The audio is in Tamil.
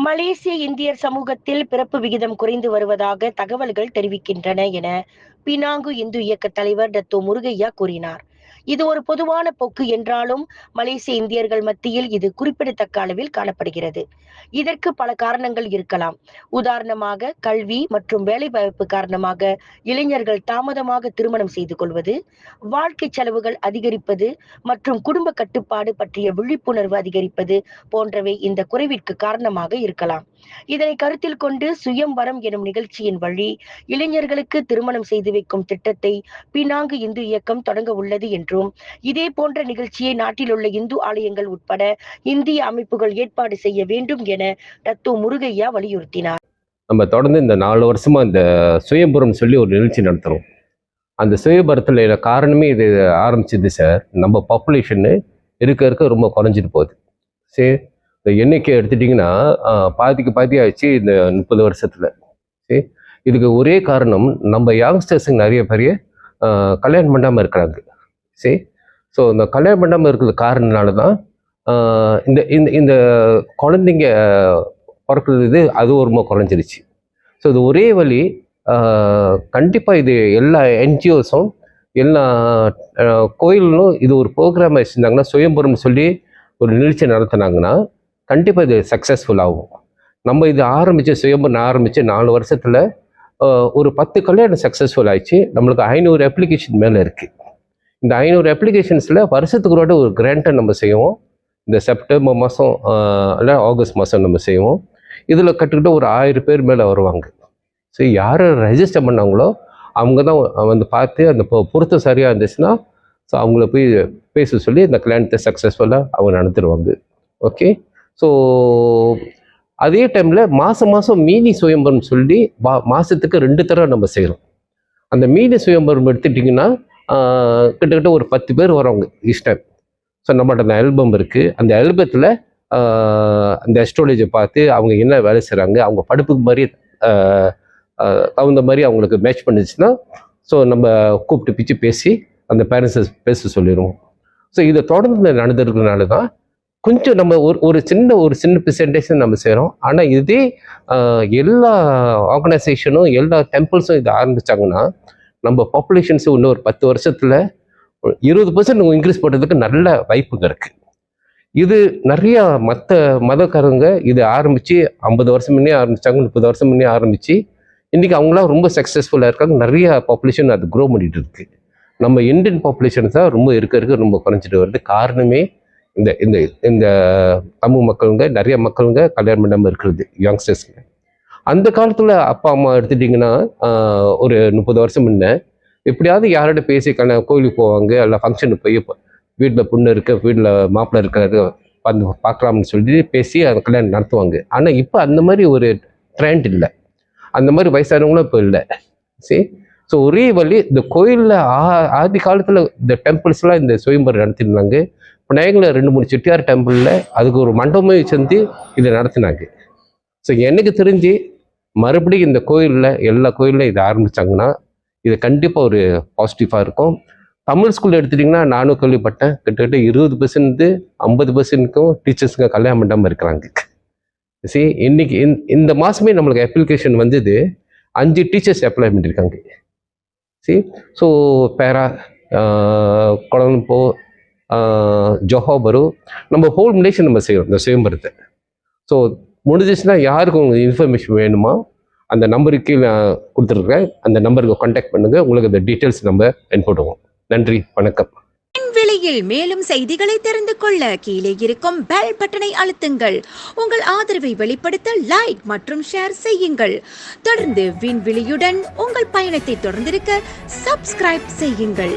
மலேசிய இந்தியர் சமூகத்தில் பிறப்பு விகிதம் குறைந்து வருவதாக தகவல்கள் தெரிவிக்கின்றன என பினாங்கு இந்து இயக்க தலைவர் டத்தோ முருகையா கூறினார். இது ஒரு பொதுவான போக்கு என்றாலும் மலேசிய இந்தியர்கள் மத்தியில் இது குறிப்பிடத்தக்க அளவில் காணப்படுகிறது. இதற்கு பல காரணங்கள் இருக்கலாம். உதாரணமாக கல்வி மற்றும் வேலைவாய்ப்பு காரணமாக இளைஞர்கள் தாமதமாக திருமணம் செய்து கொள்வது வாழ்க்கை செலவுகள் அதிகரிப்பது மற்றும் குடும்ப கட்டுப்பாடு பற்றிய விழிப்புணர்வு அதிகரிப்பது போன்றவை இந்த குறைவிற்கு காரணமாக இருக்கலாம். இதனை கருத்தில் கொண்டு சுயம்பரம் எனும் நிகழ்ச்சியின் வழி இளைஞர்களுக்கு திருமணம் செய்து வைக்கும் திட்டத்தை பினாங்கு இந்து இயக்கம் தொடங்க உள்ளது என்றும் இதே போன்ற நிகழ்ச்சியை நாட்டில் உள்ள இந்து ஆலயங்கள் உட்பட இந்திய அமைப்புகள் ஏற்பாடு செய்ய வேண்டும் என தத்து முருகையா வலியுறுத்தினார். நம்ம தொடர்ந்து இந்த நாலு வருஷமா இந்த சுயபுரம் சொல்லி ஒரு நிகழ்ச்சி நடத்துகிறோம் அந்த சுயபுரத்தில் காரணமே இது ஆரம்பிச்சது சார். நம்ம பாப்புலேஷன்னு இருக்க இருக்க ரொம்ப குறைஞ்சிட்டு போகுது. சரி இந்த எண்ணிக்கை எடுத்துட்டிங்கன்னா பாதிக்கு பாதி ஆயிடுச்சு இந்த முப்பது வருஷத்தில். சரி? இதுக்கு ஒரே காரணம் நம்ம யங்ஸ்டர்ஸுங்க நிறைய பேர் கல்யாணம் பண்ணாமல் இருக்கிறாங்க. சரி? ஸோ இந்த கல்யாணம் பண்ணாமல் இருக்கிற காரணனால தான் இந்த இந்த இந்த குழந்தைங்க பிறக்கிறது இது அது ஒரு குறைஞ்சிருச்சு. ஸோ இது ஒரே வழி கண்டிப்பாக இது எல்லா என்ஜிஓஸும் எல்லா கோயிலும் இது ஒரு ப்ரோக்ராம் வச்சுருந்தாங்கன்னா சுயம்புரம் சொல்லி ஒரு நிகழ்ச்சி நடத்துனாங்கன்னா கண்டிப்பாக இது சக்ஸஸ்ஃபுல் ஆகும். நம்ம இது ஆரம்பித்து சுயம்பரம் ஆரம்பித்து நாலு வருஷத்தில் ஒரு பத்து கல்யாணம் சக்ஸஸ்ஃபுல் ஆயிடுச்சு. நம்மளுக்கு ஐநூறு அப்ளிகேஷன் மேலே இருக்குது இந்த ஐநூறு அப்ளிகேஷன்ஸில் வருஷத்துக்கு ஒரு ஒரு கிராண்டை நம்ம செய்வோம். இந்த செப்டம்பர் மாதம் இல்லை ஆகஸ்ட் மாதம் நம்ம செய்வோம். இதில் கற்றுக்கிட்டு ஒரு ஆயிரம் பேர் மேலே வருவாங்க. ஸோ யார் ரெஜிஸ்டர் பண்ணாங்களோ அவங்க தான் வந்து பார்த்து அந்த பொ- பொருத்தம் சரியாக இருந்துச்சுன்னா ஸோ அவங்கள போய் பேச சொல்லி இந்த கல்யாணத்தை சக்ஸஸ்ஃபுல்லாக அவங்க நடத்திடுவாங்க. ஓகே ஸோ அதே டைமில் மாதம் மாதம் மீனி சுயம்பரம் சொல்லி வா மாதத்துக்கு ரெண்டு தடவை நம்ம செய்கிறோம் அந்த மீனி சுயம்பரம் எடுத்துட்டிங்கன்னா கிட்டத்தட்ட ஒரு பத்து பேர் வரவங்க இஷ்டம் டைம் ஸோ நம்மகிட்ட அந்த ஆல்பம் இருக்குது அந்த ஆல்பத்தில் அந்த அஸ்ட்ராலஜை பார்த்து அவங்க என்ன வேலை செய்கிறாங்க அவங்க படுப்புக்கு மாதிரி தகுந்த மாதிரி அவங்களுக்கு மேட்ச் பண்ணுச்சுன்னா ஸோ நம்ம கூப்பிட்டு பிச்சு பேசி அந்த பேரண்ட்ஸை பேச சொல்லிடுவோம். ஸோ இதை தொடர்ந்து நடந்திருக்கிறனால தான் கொஞ்சம் நம்ம ஒரு ஒரு சின்ன ஒரு சின்ன பெர்சன்டேஜ் நம்ம செய்கிறோம் ஆனால் இதே எல்லா ஆர்கனைசேஷனும் எல்லா டெம்பிள்ஸும் இதை ஆரம்பிச்சாங்கன்னா நம்ம பாப்புலேஷன்ஸ் இன்னும் ஒரு பத்து வருஷத்தில் இருபது பர்சன்ட் இன்க்ரீஸ் பண்ணுறதுக்கு நல்ல வாய்ப்புங்க இருக்குது இது நிறையா மற்ற மதக்காரங்க இது ஆரம்பித்து ஐம்பது வருஷம் முன்னே ஆரம்பிச்சாங்க முப்பது வருஷம் முன்னே ஆரம்பித்து இன்றைக்கி அவங்களாம் ரொம்ப சக்ஸஸ்ஃபுல்லாக இருக்காங்க. நிறையா பாப்புலேஷன் அது க்ரோ பண்ணிகிட்டு இருக்குது நம்ம இந்தியன் பாப்புலேஷன் தான் ரொம்ப இருக்க இருக்க ரொம்ப குறைஞ்சிட்டு வருது. காரணமே இந்த இந்த இந்த தமிழ் மக்களுங்க நிறைய மக்களுங்க கல்யாணம் பண்ணாமல் இருக்கிறது யங்ஸ்டர்ஸ்ங்க அந்த காலத்தில் அப்பா அம்மா எடுத்துட்டிங்கன்னா ஒரு முப்பது வருஷம் முன்ன எப்படியாவது யாரோட பேசி கண்ண கோயிலுக்கு போவாங்க இல்லை ஃபங்க்ஷனுக்கு போய் வீட்டில் பொண்ணு இருக்க வீட்டில் மாப்பிள்ளை இருக்கிறது வந்து பார்க்கலாம்னு சொல்லி பேசி அந்த கல்யாணம் நடத்துவாங்க. ஆனால் இப்போ அந்த மாதிரி ஒரு ட்ரெண்ட் இல்லை. அந்த மாதிரி வயசானவங்களும் இப்போ இல்லை. சரி ஸோ ஒரே வழி இந்த கோயிலில் ஆ ஆதி காலத்தில் இந்த டெம்பிள்ஸ்லாம் இந்த சுயம்பர் நடத்திருந்தாங்க. இப்போ ரெண்டு மூணு செட்டியார் டெம்பிளில் அதுக்கு ஒரு மண்டபமே சேர்ந்து இதை நடத்தினாங்க. ஸோ எனக்கு தெரிஞ்சு மறுபடியும் இந்த கோயிலில் எல்லா கோயிலில் இதை ஆரம்பித்தாங்கன்னா இது கண்டிப்பாக ஒரு பாசிட்டிவாக இருக்கும். தமிழ் ஸ்கூல் எடுத்துட்டிங்கன்னா நானும் கேள்விப்பட்டேன் கிட்டத்தட்ட இருபது பர்சன்ட் ஐம்பது பர்சன்ட்க்கும் டீச்சர்ஸுங்க கல்யாணம் பண்ணாமல் இருக்கிறாங்க. சரி இன்னைக்கு இந்த- இந்த மாதமே நம்மளுக்கு அப்ளிகேஷன் வந்தது. அஞ்சு டீச்சர்ஸ் அப்ளை பண்ணியிருக்காங்க சரி ஸோ பேரா குழம்போ ஜொஹோபரு நம்ம ஹோல் நேஷன் நம்ம செய்கிறோம் இந்த சுயம்பரத்தை. ஸோ முடிஞ்சிச்சுன்னா யாருக்கு உங்களுக்கு இன்ஃபர்மேஷன் வேணுமோ அந்த நம்பருக்கு நான் கொடுத்துருக்கேன் அந்த நம்பருக்கு காண்டாக்ட் பண்ணுங்கள் உங்களுக்கு அந்த டீட்டெயில்ஸ் நம்ம அனுப்பிவிடுவோம். நன்றி வணக்கம். விலையில் மேலும் செய்திகளை தெரிந்து கொள்ள கீழே இருக்கும் பெல் பட்டனை அழுத்துங்கள். உங்கள் ஆதரவை வெளிப்படுத்த லைக் மற்றும் ஷேர் செய்யுங்கள். தொடர்ந்து விண்வெளியுடன் உங்கள் பயணத்தை தொடர்ந்திருக்க சப்ஸ்கிரைப் செய்யுங்கள்.